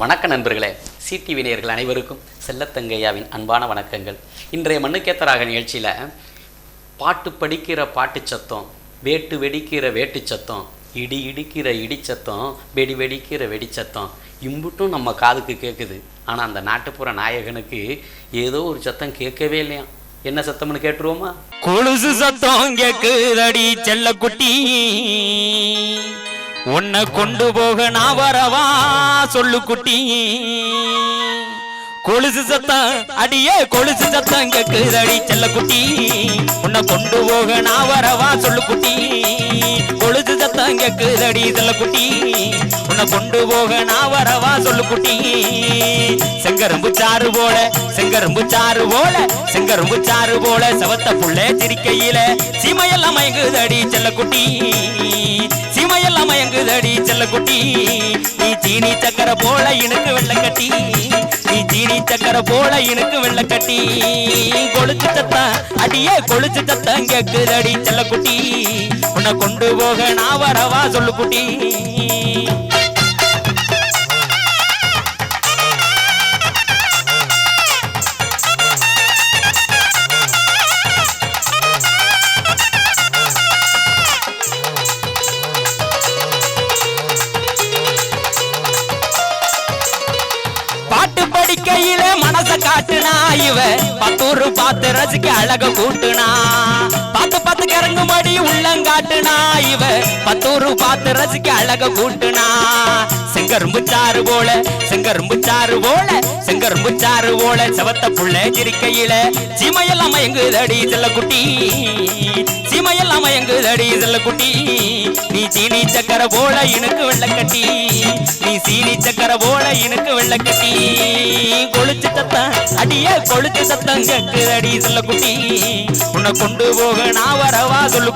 வணக்க நண்பர்களே சிடிவி நேயர்கள் அனைவருக்கும் செல்லத்தங்கையாவின் அன்பான வணக்கங்கள். இன்றைய மண்ணுக்கேத்தராக நிகழ்ச்சியில் பாட்டு படிக்கிற பாட்டு சத்தம் வேட்டு வெடிக்கிற வேட்டு சத்தம் இடி இடிக்கிற இடிச்சத்தம் வெடி வெடிக்கிற வெடிச்சத்தம் இம்புட்டும் நம்ம காதுக்கு கேட்குது ஆனால் அந்த நாட்டுப்புற நாயகனுக்கு ஏதோ ஒரு சத்தம் கேட்கவே இல்லையா என்ன சத்தம்னு கேட்டுருவோமா? கொலுசு சத்தம் கேட்குதடி செல்ல குட்டி உன்னை கொண்டு போக நான் வரவா சொல்லு குட்டி. கொலுசு சத்தம் அடியே கொலுசு சத்தம் கேக்குதடி செல்லக்குட்டி உன்னை கொண்டு போக நான் வரவா சொல்லு குட்டி. கொலுசு சத்தம் கேக்குதடி செல்லக்குட்டி உன்னை கொண்டு போக நான் வரவா சொல்லு குட்டி. செங்கரும்பு சாறு போல செங்கரும்பு சாறு போல செங்கரும்பு சாறு போல செவத்த புள்ள சிரிக்கையில சீமையெல்லாம் மயங்குதடி செல்லக்குட்டி சீமையெல்லாம் மயங்குதடி செல்லக்குட்டி நீ சீனி சக்கரை போல இனுக்கு வெள்ளக்கட்டி நீ சீனி சக்கரை போல இனுக்கு வெள்ளக்கட்டி கொழுச்சு சத்தம் அடியே கொழுச்சு சத்தம் கேக்குதடி செல்லக்குட்டி உன்னை கொண்டு போக நான் வரவா சொல்லு கையில மனச காட்டுனா இவ. பத்தூரு பார்த்து ரசிக்க அழக கூட்டுனா. பார்த்து பார்த்து கிறங்கும்படி உள்ளங்காட்டுனா இவ. பத்தூரு பார்த்து ரசிக்க அழக கூட்டுனா. செங்கரும்பு சாறு போல செங்கரும்பு சாறு போல செங்கரும்பு சாறு போல. செவத்த புள்ள சிரிக்கையில சீமையெல்லாம் மயங்குதடி செல்லக்குட்டி? சீமையெல்லாம் மயங்குதடி செல்லக்குட்டி? நீ சீனி சக்கர போல இனுக்கு வெள்ளக்கட்டி. நீ சீனி சக்கர போல இனுக்கு வெள்ளக்கட்டி. கொளுத்து சத்தம் அடிய கொளுத்து சத்தம் கேக்குதடி செல்லக்குட்டி. உன்னை கொண்டு போக நான் வரவா சொல்லு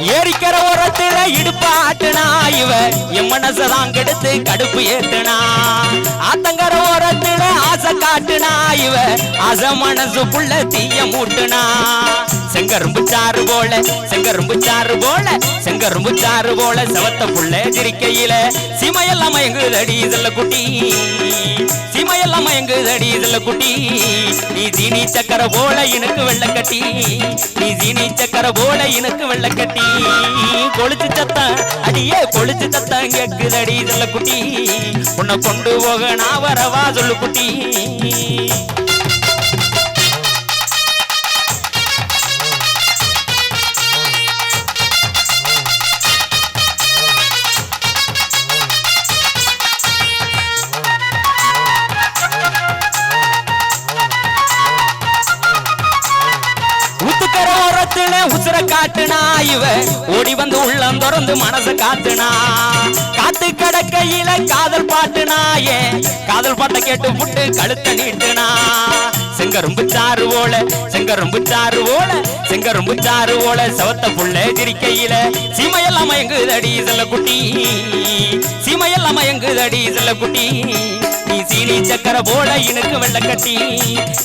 ஏரிக்கிற ஓரத்துல இடுப்பாட்டுனா இவ என் மனசதான் கெடுத்து கடுப்பு ஏத்துனா. ஆத்தங்கர ஓரத்துல ஆசை காட்டுனா இவ ஆசை மனசுக்குள்ள தீய மூட்டுனா. செங்கரும்பு சாறு போல செங்கரும்பு சாறு போல செங்கரும்பு சாறு போல செவத்த புள்ள சிரிக்கையில சிமையெல்லாம் மயங்குதடி இதுல குட்டி சிமையெல்லாம் மயங்குதடி இதுல குட்டி. நீ தீனி சக்கர போல இனுக்கு வெள்ளக்கட்டி நீ தீனி சக்கர போல இனுக்கு வெள்ளக்கட்டி. கொளுத்து சத்தம் அடியே கொளுத்து சத்தம் கேக்குதடி இதுல குட்டி. உன்னை கொண்டு போக நான் வரவா சொல்லு குட்டி. ஊத்துக்கர உசுர காட்டுனா இவ. ஓடி வந்து உள்ளம் தொடர்ந்து மனச காட்டுனா காத்து கடக்கையில காதல் பாட்டுனா ஏ. காதல் பாட்டை கேட்டு புட்டு கழுத்த நீட்டுனா. செங்கரும்பு சாறு ஓல செங்கரும்பு சாறு ஓல செங்கரும்பு சாறு ஓல. சவத்த புள்ள திரிக்கையில சீமையெல்லாம் மயங்குதடி செல்ல குட்டி சீமையெல்லாம் மயங்குதடி செல்ல குட்டி நீ சீனி சக்கர போல இனுக்கு வெள்ளக்கட்டி.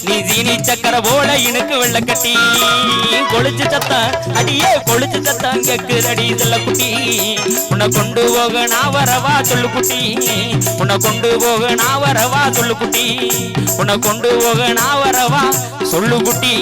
நீ சீனி சக்கர போல இனுக்கு வெள்ளக்கட்டி. கொளுச்சு சத்தம் அடியே கொளுச்சு சத்தம் கேக்குதடி செல்ல குட்டி உன்னை கொண்டு போக நான் வரவா சொல்லு குட்டி உன்னை கொண்டு போக நான் வரவா சொல்லு குட்டி உன்னை கொண்டு போக நான் வரவா சொல்லு குட்டி